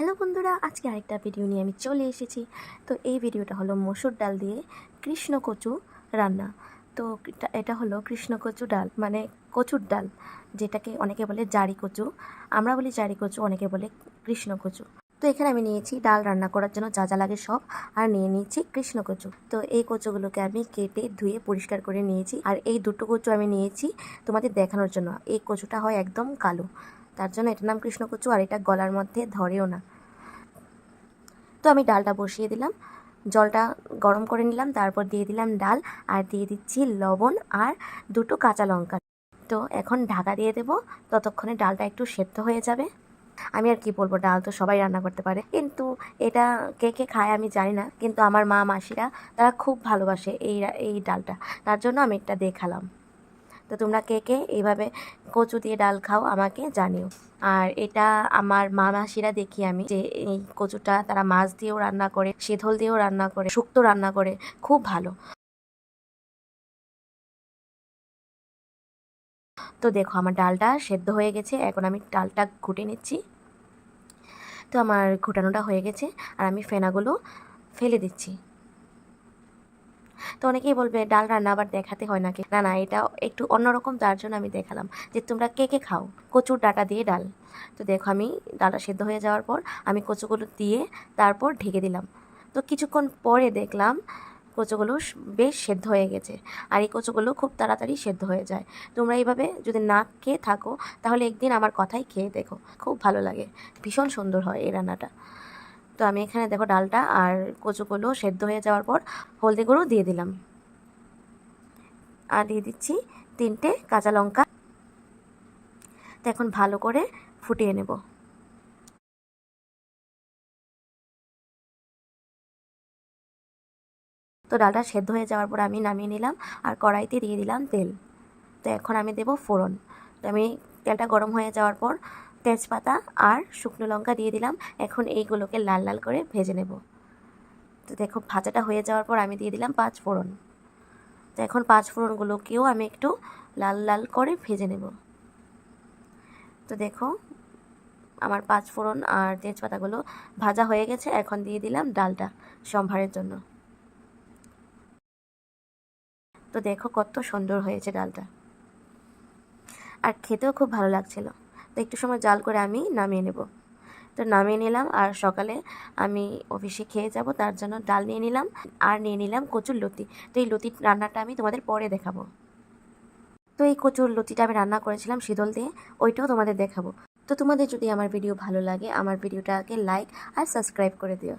Hello বন্ধুরা, আজকে আরেকটা ভিডিও নিয়ে আমি চলে এসেছি। তো এই ভিডিওটা হলো মসুর ডাল দিয়ে কৃষ্ণ কচু রান্না। তো এটা- হলো কৃষ্ণ কচু ডাল মানে কচুর ডাল, যেটাকে অনেকে বলে জারি কচু। আমরা বলি জারি কচু, অনেকে বলে কৃষ্ণ কচু। তো এখানে আমি নিয়েছি ডাল রান্না করার জন্য যা যা লাগে সব, আর নিয়ে নিয়েছি কৃষ্ণ কচু। তো এই কচুগুলোকে আমি কেটে ধুয়ে পরিষ্কার করে নিয়েছি, আর এই দুটো কচু আমি নিয়েছি তোমাদের দেখানোর জন্য। এই কচুটা হয় একদম কালো। তার জন্য এটার নাম কৃষ্ণ কচু আর এটা গলার মধ্যে ধরেও না। তো আমি ডালটা বসিয়ে দিলাম, জলটা গরম করে নিলাম, তারপর দিয়ে দিলাম ডাল আর দিয়ে দিচ্ছি লবণ আর দুটো কাঁচা লঙ্কা। তো এখন ঢাকা দিয়ে দেবো, ততক্ষণে ডালটা একটু সেদ্ধ হয়ে যাবে। আমি আর কি বলব, ডাল তো সবাই রান্না করতে পারে। কিন্তু এটা কে কে খায় আমি জানি না, কিন্তু আমার মা, মাসিরা তারা খুব ভালোবাসে এই এই ডালটা। তার জন্য আমি এটা দেখালাম তো তোমরা কে কে এইভাবে কচু দিয়ে ডাল খাও আমাকে জানিও। আর এটা আমার মা মাসিরা দেখি আমি যে এই কচুটা তারা মাছ দিয়েও রান্না করে শীতল দিয়েও রান্না করে, শুক্তো রান্না করে, খুব ভালো। তো দেখো আমার ডালটা সেদ্ধ হয়ে গেছে, এখন আমি ডালটা ঘুটে নিচ্ছি। তো আমার ঘুটানোটা হয়ে গেছে, আর আমি ফেনাগুলো ফেলে দিচ্ছি। তো অনেকেই বলবে, ডাল রান্না আবার দেখাতে হয় নাকি? না না, এটা একটু অন্যরকম তার জন্য আমি দেখালাম যে তোমরা কে কে খাও? কচুর ডাটা দিয়ে ডাল। তো দেখো আমি ডালটা সেদ্ধ হয়ে যাওয়ার পর আমি কচুগুলো দিয়ে তারপর ঢেকে দিলাম। তো কিছুক্ষণ পরে দেখলাম কচুগুলো বেশ সেদ্ধ হয়ে গেছে। আর এই কচুগুলো খুব তাড়াতাড়ি সেদ্ধ হয়ে যায়। তোমরা এইভাবে যদি না খেয়ে থাকো, তাহলে একদিন আমার কথাই খেয়ে দেখো। খুব ভালো লাগে। ভীষণ সুন্দর হয় এই রান্নাটা। তো আমি এখানে দেখো ডালটা আর কচুগুলো সেদ্ধ হয়ে যাওয়ার পর হলদি গুঁড়ো দিয়ে দিলাম। আর দিয়ে দিচ্ছি তিনটে কাঁচা লঙ্কা। তো এখন ভালো করে ফুটিয়ে নেব। তো ডালটা সেদ্ধ হয়ে যাওয়ার পর আমি নামিয়ে নিলাম আর কড়াইতে দিয়ে দিলাম তেল। তো এখন আমি দেব ফোড়ন। তো আমি তেলটা গরম হয়ে যাওয়ার পর তেজপাতা আর শুকনো লঙ্কা দিয়ে দিলাম। এখন এইগুলোকে লাল লাল করে ভেজে নেব। তো দেখো, ভাজাটা হয়ে যাওয়ার পর আমি দিয়ে দিলাম পাঁচ ফোড়ন। তো এখন পাঁচ ফোড়নগুলোকেও আমি একটু লাল লাল করে ভেজে নেব। তো দেখো, আমার পাঁচ ফোড়ন আর তেজপাতাগুলো ভাজা হয়ে গেছে। এখন দিয়ে দিলাম ডালটা সম্ভারের জন্য। তো দেখো কত সুন্দর হয়েছে ডালটা। আর খেতেও খুব ভালো লাগছিল। তো একটু সময় জাল করে আমি নামিয়ে নেব। তো নামিয়ে নিলাম আর সকালে আমি অফিসে খেয়ে যাব, তার জন্য ডাল নিয়ে নিলাম আর নিয়ে নিলাম কচুর লতি। তো এই লতির রান্নাটা আমি তোমাদের পরে দেখাবো। তো এই কচুর লতিটা আমি রান্না করেছিলাম শীতল দিয়ে, ওইটাও তোমাদের দেখাবো। তো তোমাদের যদি আমার ভিডিও ভালো লাগে, আমার ভিডিওটাকে লাইক আর সাবস্ক্রাইব করে দিও।